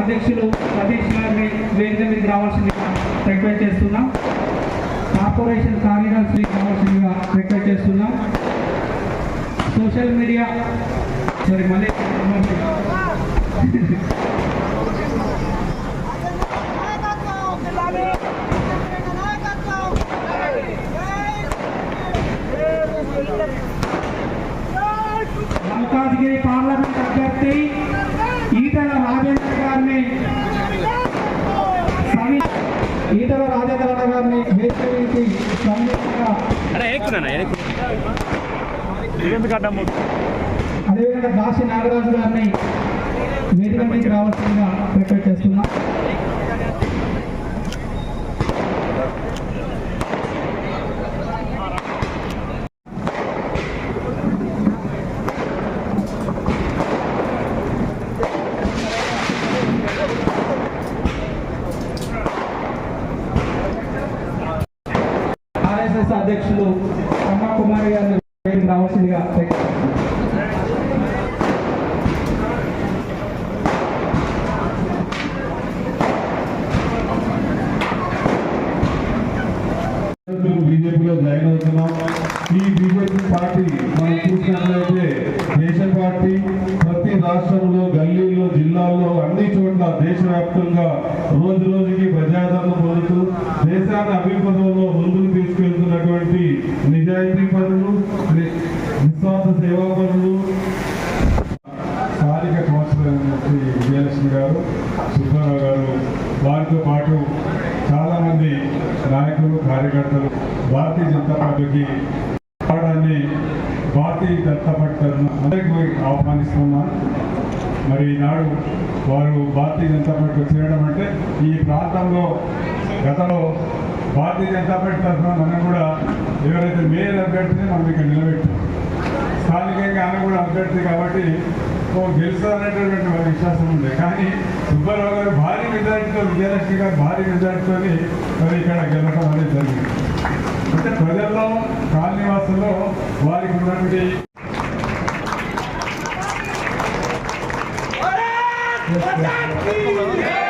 అధ్యక్షులు సతీష్ గారిని వేదిక మీదకి రావాల్సిందిగా రిక్వెస్ట్ చేస్తున్నాం. కార్పొరేషన్ కార్యదర్శి రావాల్సిందిగా రిక్వెస్ట్ చేస్తున్నాం. సోషల్ మీడియా సారీ మళ్ళీ అదేవిధంగా దాసి నాగరాజు గారిని వేదిక మీదకి రావాల్సిందిగా రిక్వెస్ట్ చేస్తున్నాం. అధ్యక్షులు అమ్మ కుమారి గారిని రావాల్సిందిగా బీజేపీలో జాయిన్ అవుతున్నాం. ఈ బీజేపీ పార్టీ మనం చూసినట్లయితే దేశ పార్టీ ప్రతి రాష్ట్రంలో గల్లీలో జిల్లాల్లో అన్ని చోట్ల దేశవ్యాప్తంగా రోజు రోజుకి ప్రజాదరణ పొందుతూ దేశాన్ని అభివృద్ధిలో ముందుకు నిజాయితీ పనులు ని- నిస్వార్థ సేవా పనులు. స్థానిక కౌన్సిలర్ విజయలక్ష్మి గారు సుబ్బారావు గారు వారితో పాటు చాలా మంది నాయకులు కార్యకర్తలు భారతీయ జనతా పార్టీకి రావడాన్ని భారతీయ జనతా పార్టీ అందరికీ ఆహ్వానిస్తున్నాను మరి ఈనాడు వారు భారతీయ జనతా పార్టీ చేరడం ప్రాంతంలో గతంలో భారతీయ జనతా పార్టీ తరఫున మనం కూడా ఎవరైతే మేయర్ అభ్యర్థిని మనం ఇక్కడ నిలబెట్టాం. స్థానికంగా ఆమె కూడా అభ్యర్థి కాబట్టి ఓ గెలుస్తారనేటటువంటి వారి విశ్వాసం ఉంది. కానీ సుబ్బారావు గారు భారీ మెజార్టీతో విజయలక్ష్మి గారు భారీ మెజార్టీతో మరి ఇక్కడ గెలవడం అనేది జరిగింది. అంటే ప్రజల్లో కాలనివాసుల్లో వారికి ఉన్నటువంటి Yeah.